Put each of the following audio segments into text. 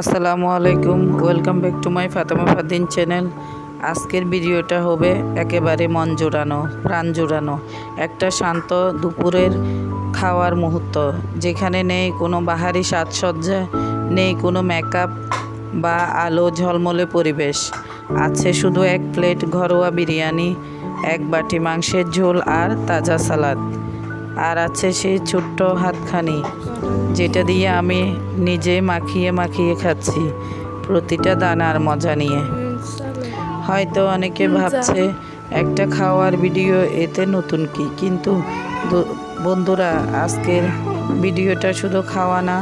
আসসালামু আলাইকুম, welcome back to my Fatema Fadin channel. আজকের ভিডিওটা হবে একেবারে মন জোড়ানো, প্রাণ জোড়ানো। একটা শান্ত দুপুরের খাওয়ার মুহূর্ত, যেখানে নেই কোনো বাহারি সাজসজ্জা, নেই কোনো মেকআপ বা আলো ঝলমলে পরিবেশ। আছে শুধু এক প্লেট ঘরোয়া বিরিয়ানি, এক বাটি মাংসের ঝোল আর তাজা সালাদ। আর আছে সেই ছোট্ট হাতখানি যেটা দিয়ে আমি নিজে মাখিয়ে মাখিয়ে খাচ্ছি প্রতিটা দানার মজা নিয়ে। হয়তো অনেকে ভাবছে একটা খাওয়ার ভিডিও এতে নতুন কি? কিন্তু বন্ধুরা আজকের ভিডিওটা শুধু খাওয়া না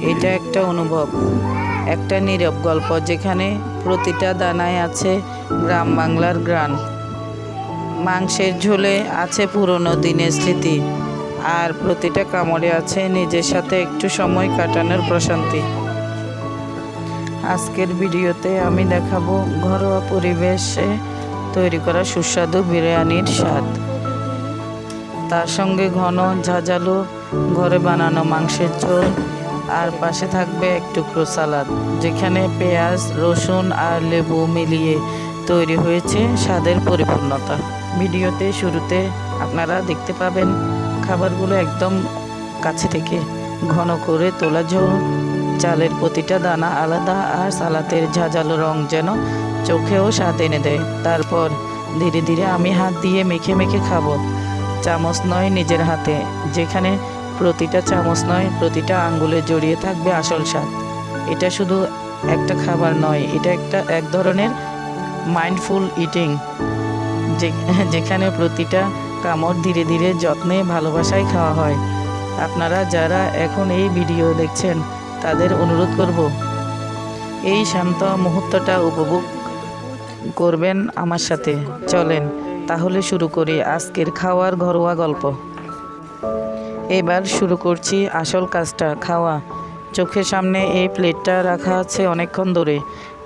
এটা একটা অনুভব একটা নীরব গল্প যেখানে প্রতিটা দানায় আছে গ্রাম বাংলার গ্রান মাংসের ঝোলে আছে পুরনো দিনের স্মৃতি আর প্রতিটা কামড়ে আছে নিজের সাথে একটু সময় কাটানোর প্রশান্তি। আজকের ভিডিওতে আমি দেখাবো ঘরোয়া পরিবেশে তৈরি করা সুস্বাদু বিরিয়ানির স্বাদ। তার সঙ্গে ঘন ঝাঁঝালো ঘরে বানানো মাংসের ঝোল আর পাশে থাকবে এক টুকরো সালাদ, যেখানে পেঁয়াজ, রসুন আর লেবু মিলিয়ে তৈরি হয়েছে স্বাদের পরিপূর্ণতা। ভিডিওতে শুরুতে আপনারা দেখতে পাবেন খাবারগুলো একদম কাছে থেকে ঘন করে তোলা ঝোল। চালের প্রতিটা দানা আলাদা আর সালাতের ঝাঁঝালো রং যেন চোখেও স্বাদ এনে দেয়। তারপর ধীরে ধীরে আমি হাত দিয়ে মেখে মেখে খাব। চামচ নয় নিজের হাতে, যেখানে প্রতিটা চামচ নয়, প্রতিটা আঙ্গুলে জড়িয়ে থাকবে আসল স্বাদ। এটা শুধু একটা খাবার নয়, এটা একটা এক ধরনের মাইন্ডফুল ইটিং যেখানে প্রতিটা কামড় ধীরে ধীরে যত্নে ভালোবাসায় খাওয়া হয়। আপনারা যারা এখন এই ভিডিও দেখছেন, তাদের অনুরোধ করব, এই শান্ত মুহূর্তটা উপভোগ করবেন আমার সাথে। চলেন, তাহলে শুরু করি আজকের খাওয়ার ঘরোয়া গল্প। এবার শুরু করছি আসল কাজটা, খাওয়া। চোখের সামনে এই প্লেটটা রাখা আছে অনেকক্ষণ ধরে।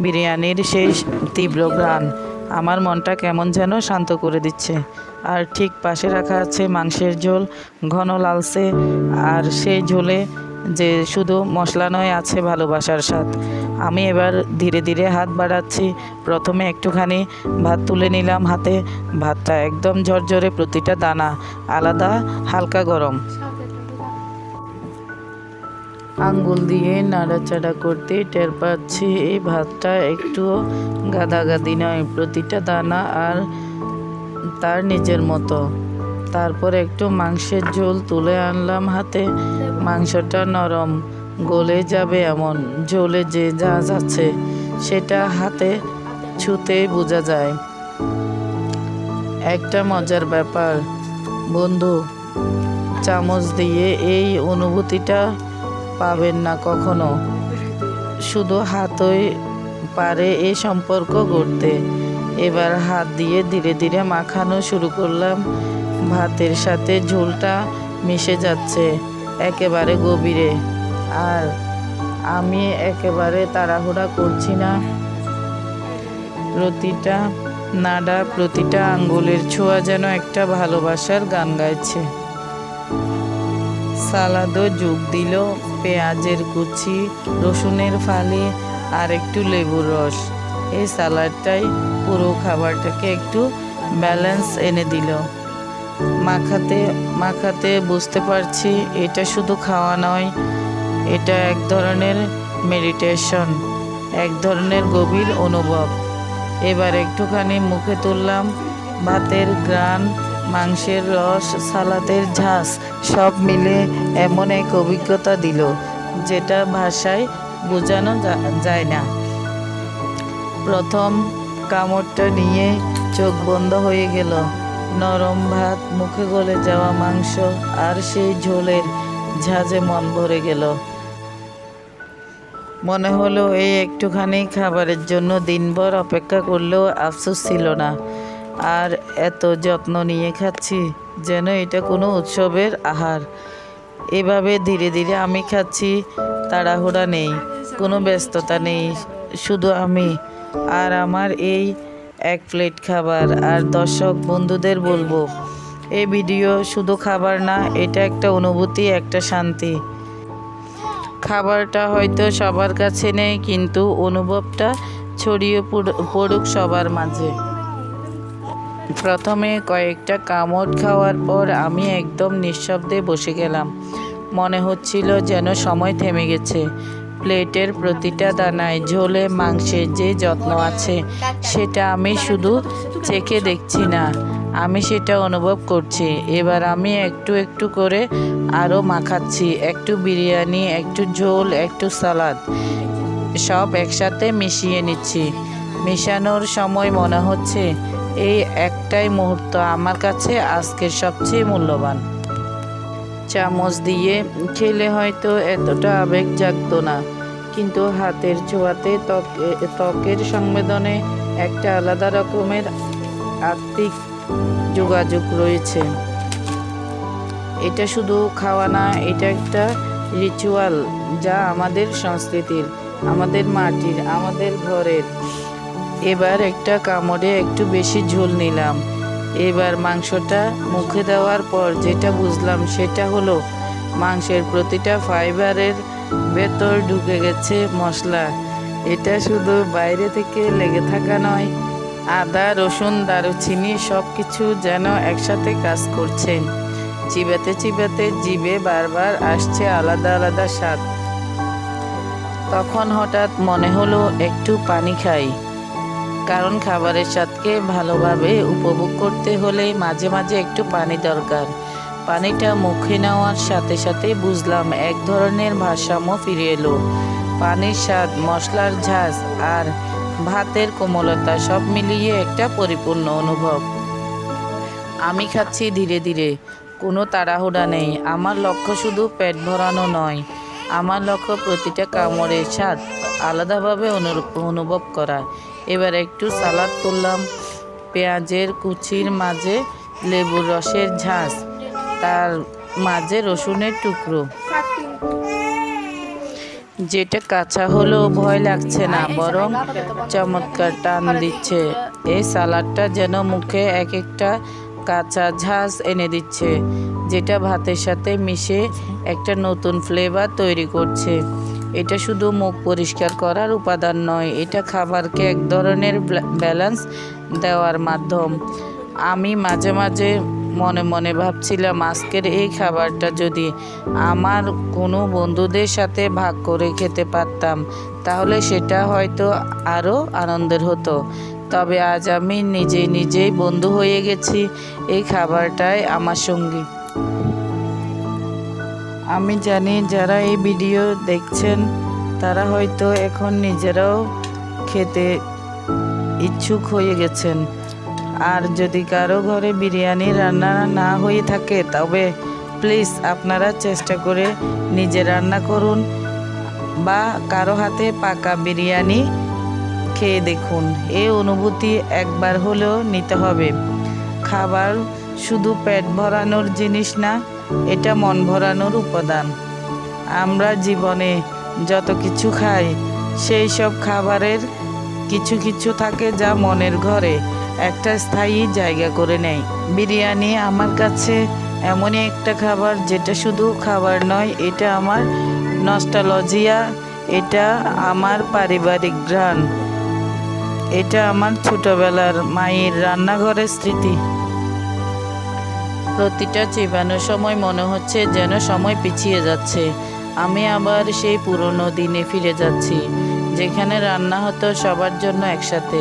বিরিয়ানির সেই তীব্র ঘ্রাণ। আমার মনটা কেমন যেন শান্ত করে দিচ্ছে। আর ঠিক পাশে রাখা আছে মাংসের ঝোল, ঘন লালচে, আর সেই ঝোলে যে শুধু মশলা নয়, আছে ভালোবাসার স্বাদ। আমি এবার ধীরে ধীরে হাত বাড়াচ্ছি। প্রথমে একটুখানি ভাত তুলে নিলাম হাতে। ভাতটা একদম ঝরঝরে প্রতিটা দানা, আলাদা, হালকা গরম। আঙ্গুল দিয়ে নাড়াচাড়া করতে টের পাচ্ছি। এই ভাতটা একটুও গাদাগাদি নয়, প্রতিটা দানা আর তার নিজের মতো। তারপর একটু মাংসের ঝোল তুলে আনলাম হাতে। মাংসটা নরম, গলে যাবে এমন। ঝোলে যে যা যাচ্ছে, সেটা হাতে ছুতেই বোঝা যায়। একটা মজার ব্যাপার। বন্ধু, চামচ দিয়ে এই অনুভূতিটা পাবেন না কখনো। শুধু হাতই পারে এ সম্পর্ক গড়তে। এবার হাত দিয়ে ধীরে ধীরে মাখানো শুরু করলাম। ভাতের সাথে ঝোলটা মিশে যাচ্ছে, একেবারে গভীরে। আর আমি একেবারে তাড়াহুড়া করছি না। প্রতিটা নাডা, প্রতিটা আঙ্গুলের ছোঁয়া যেন একটা ভালোবাসার গান গাইছে। সালাদও যোগ দিল। পেঁয়াজের কুচি, রসুনের ফালি আর একটু লেবুর রস। এই সালাডটাই পুরো খাবারটাকে একটু ব্যালেন্স এনে দিল। মাখাতে মাখাতে বুঝতে পারছি এটা শুধু খাওয়া নয়, এটা এক ধরনের মেডিটেশন এক ধরনের গভীর অনুভব। এবার একটুখানি মুখে তুললাম ভাতের গ্রান মাংসের রস, সালাদের ঝাঁস সব মিলে এমন এক অভিজ্ঞতা দিল, যেটা ভাষায় বোঝানো যায় না। প্রথম কামড়টা নিয়ে চোখ বন্ধ হয়ে গেল। নরম ভাত মুখে গলে যাওয়া মাংস আর সেই ঝোলের ঝাঁঝে মন ভরে গেল। মনে হলো এই একটুখানি খাবারের জন্য দিনভর অপেক্ষা করলেও আফসোস ছিল না। আর এত যত্ন নিয়ে খাচ্ছি যেন এটা কোনো উৎসবের আহার। এভাবে ধীরে ধীরে আমি খাচ্ছি, তাড়াহুড়া নেই, কোনো ব্যস্ততা নেই, শুধু আমি আর আমার এই এক প্লেট খাবার। আর দর্শক বন্ধুদের বলব এই ভিডিও শুধু খাবার না, এটা একটা অনুভূতি, একটা শান্তি। খাবারটা হয়তো সবার কাছে নেই, কিন্তু অনুভবটা ছড়িয়ে পড়- পড়ুক সবার মাঝে। প্রথমে কয়েকটা কামড় খাওয়ার পর আমি একদম নিঃশব্দে বসে গেলাম। মনে হচ্ছিল যেন সময় থেমে গেছে। প্লেটের প্রতিটা দানায় ঝোলে মাংসের যে যত্ন আছে, সেটা আমি শুধু চেখে দেখছি না। আমি সেটা অনুভব করছি। এবার আমি একটু একটু করে আরও মাখাচ্ছি। একটু বিরিয়ানি, একটু ঝোল, একটু সালাদ, সব একসাথে মিশিয়ে নিচ্ছি। মেশানোর সময় মনে হচ্ছে এই একটাই মুহূর্ত আমার কাছে আজকের সবচেয়ে মূল্যবান। চামচ দিয়ে খেলে হয়তো এতটা আবেগ জাগত না, কিন্তু হাতের ছোঁয়াতে ত্বক, ত্বকের সংবেদনে একটা আলাদা রকমের আত্মিক যোগাযোগ রয়েছে। এটা শুধু খাওয়া না, এটা একটা রিচুয়াল যা আমাদের সংস্কৃতির, আমাদের মাটির, আমাদের ঘরের এবার একটা কামড়ে একটু বেশি ঝোল নিলাম। এবার মাংসটা মুখে দেওয়ার পর যেটা বুঝলাম সেটা হলো, মাংসের প্রতিটা ফাইবারের ভেতর ঢুকে গেছে মশলা। এটা শুধু বাইরে থেকে লেগে থাকা নয়, আদা, রসুন, দারুচিনি সব কিছু যেন একসাথে কাজ করছে। চিবাতে চিবাতে জিভে বারবার আসছে আলাদা আলাদা স্বাদ। তখন হঠাৎ মনে হলো একটু পানি খাই। কারণ খাবারের স্বাদকে ভালোভাবে উপভোগ করতে হলে মাঝে মাঝে একটু পানি দরকার। পানিটা মুখে নেওয়ার সাথে সাথে বুঝলাম এক ধরনের ভারসাম্য ফিরে এলো। পানির স্বাদ, মশলার ঝাঁজ আর ভাতের কোমলতা সব মিলিয়ে একটা পরিপূর্ণ অনুভব। আমি খাচ্ছি ধীরে ধীরে। কোনো তাড়াহুড়া নেই। আমার লক্ষ্য শুধু পেট ভরানো নয়। আমার লক্ষ্য প্রতিটা কামড়ের স্বাদ আলাদাভাবে অনু- অনুভব করা। এবার একটু সালাদ তুললাম। পেঁয়াজের কুচির মাঝে লেবুর রসের ঝাঁস তার মাঝে রসুনের টুকরো। যেটা কাঁচা হলেও ভয় লাগছে না, বরং চমৎকার টান দিচ্ছে। এই সালাডটা যেন মুখে এক একটা কাঁচা ঝাঁস এনে দিচ্ছে, যেটা ভাতের সাথে মিশে একটা নতুন ফ্লেভার তৈরি করছে। এটা শুধু মুখ পরিষ্কার করার উপাদান নয়, এটা খাবারকে এক ধরনের ব্যালেন্স দেওয়ার মাধ্যম। আমি মাঝে মাঝে মনে মনে ভাবছিলাম, আজকের এই খাবারটা যদি আমার কোনো বন্ধুদের সাথে ভাগ করে খেতে পারতাম, তাহলে সেটা হয়তো আরও আনন্দের হতো। তবে আজ আমি নিজে নিজেই বন্ধু হয়ে গেছি। এই খাবারটাই আমার সঙ্গী আমি জানি যারা এই ভিডিও দেখছেন, তারা হয়তো এখন নিজেরাও খেতে ইচ্ছুক হয়ে গেছেন। আর যদি কারও ঘরে বিরিয়ানি রান্না না হয়ে থাকে, তবে প্লিজ আপনারা চেষ্টা করে নিজে রান্না করুন বা কারও হাতে পাকা বিরিয়ানি খেয়ে দেখুন। এই অনুভূতি একবার হলেও নিতে হবে। খাবার শুধু পেট ভরানোর জিনিস না এটা মন ভরানোর উপাদান। আমরা জীবনে যত কিছু খাই, সেই সব খাবারের কিছু কিছু থাকে যা মনের ঘরে একটা স্থায়ী জায়গা করে নেয়। বিরিয়ানি আমার কাছে এমনই একটা খাবার যেটা শুধু খাবার নয়, এটা আমার নস্টালজিয়া, এটা আমার পারিবারিক ঘ্রাণ, এটা আমার ছোটবেলার মায়ের রান্নাঘরের স্মৃতি। প্রতিটা চেবানোর সময় মনে হচ্ছে যেন সময় পিছিয়ে যাচ্ছে। আমি আবার সেই পুরনো দিনে ফিরে যাচ্ছি, যেখানে রান্না হতো সবার জন্য একসাথে।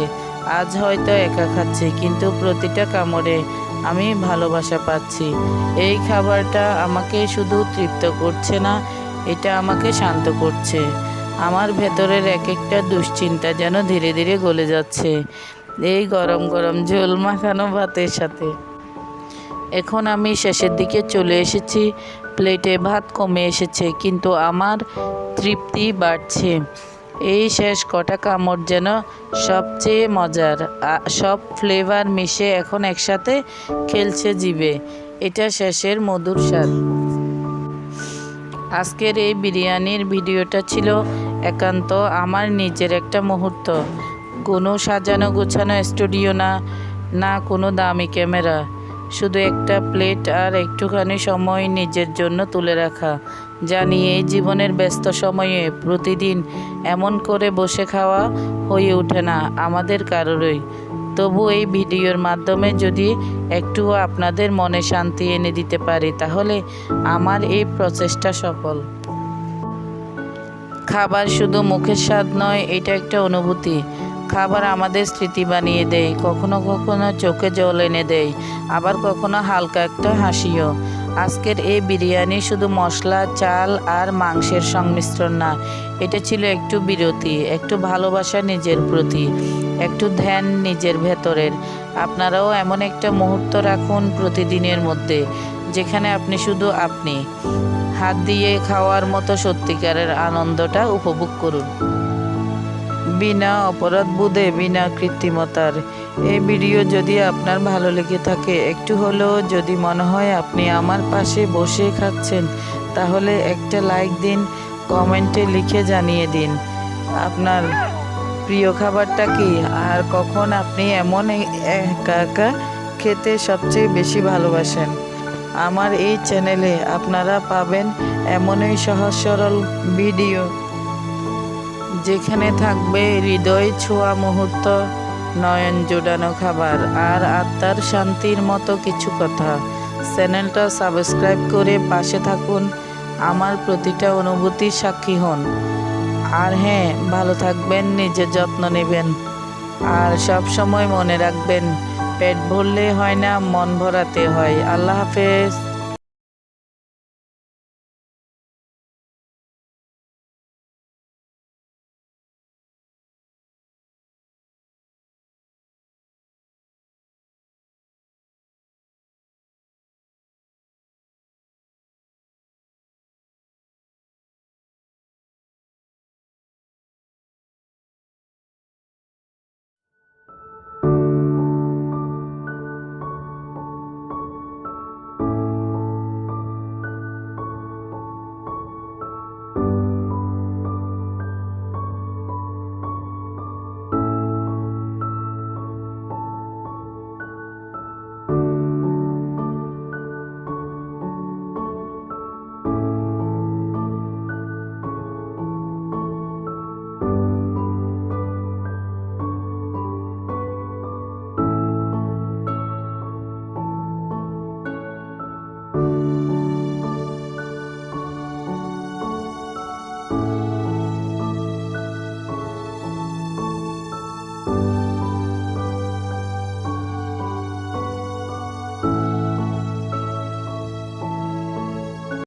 আজ হয়তো একা খাচ্ছি, কিন্তু প্রতিটা কামড়ে আমি ভালোবাসা পাচ্ছি। এই খাবারটা আমাকে শুধু তৃপ্ত করছে না, এটা আমাকে শান্ত করছে। আমার ভেতরের এক একটা দুশ্চিন্তা যেন ধীরে ধীরে গলে যাচ্ছে, এই গরম গরম ঝোল মাখানো ভাতের সাথে। এখন আমি শেষের দিকে চলে এসেছি। প্লেটে ভাত কমে এসেছে, কিন্তু আমার তৃপ্তি বাড়ছে। এই শেষ কটা কামড় যেন সবচেয়ে মজার। সব ফ্লেভার মিশে এখন একসাথে খেলছে জিভে। এটা শেষের মধুর স্বাদ। আজকের এই বিরিয়ানির ভিডিওটা ছিল একান্ত আমার নিজের একটা মুহূর্ত। কোনো সাজানো গোছানো স্টুডিও না না কোনো দামি ক্যামেরা। শুধু একটা প্লেট আর একটুখানি সময় নিজের জন্য তুলে রাখা। জানি এই জীবনের ব্যস্ত সময়ে প্রতিদিন এমন করে বসে খাওয়া হয়ে ওঠে না আমাদের কারোরই। তবু এই ভিডিওর মাধ্যমে যদি একটুও আপনাদের মনে শান্তি এনে দিতে পারি, তাহলে আমার এই প্রচেষ্টা সফল। খাবার শুধু মুখের স্বাদ নয়, এটা একটা অনুভূতি। খাবার আমাদের স্মৃতি বানিয়ে দেয়। কখনো কখনো চোখে জল এনে দেয়, আবার কখনো হালকা একটা হাসিও। আজকের এই বিরিয়ানি শুধু মশলা, চাল আর মাংসের সংমিশ্রণ না, এটা ছিল একটু বিরতি, একটু ভালোবাসা নিজের প্রতি, একটু ধ্যান নিজের ভেতরের। আপনারাও এমন একটা মুহূর্ত রাখুন প্রতিদিনের মধ্যে, যেখানে আপনি শুধু আপনি। হাত দিয়ে খাওয়ার মতো সত্যিকারের আনন্দটা উপভোগ করুন। বিনা অপরাধ বোধে, বিনা কৃত্রিমতার। এই ভিডিও যদি আপনার ভালো লেগে থাকে, একটু হলেও যদি মনে হয় আপনি আমার পাশে বসে খাচ্ছেন, তাহলে একটা লাইক দিন, কমেন্টে লিখে জানিয়ে দিন। আপনার প্রিয় খাবারটা কি? আর কখন আপনি এমন একা একা খেতে সবচেয়ে বেশি ভালোবাসেন? আমার এই চ্যানেলে আপনারা পাবেন এমনই সহজ সরল ভিডিও। যেখানে থাকবে হৃদয় ছোঁয়া মুহূর্ত, নয়ন জোড়ানো খাবার আর আত্মার শান্তির মতো কিছু কথা। চ্যানেলটা সাবস্ক্রাইব করে পাশে থাকুন, আমার প্রতিটা অনুভূতির সাক্ষী হন। আর হ্যাঁ ভালো থাকবেন, নিজের যত্ন নেবেন। আর সব সময় মনে রাখবেন, পেট ভরলে হয় না, মন ভরাতে হয়। আল্লাহ হাফেজ।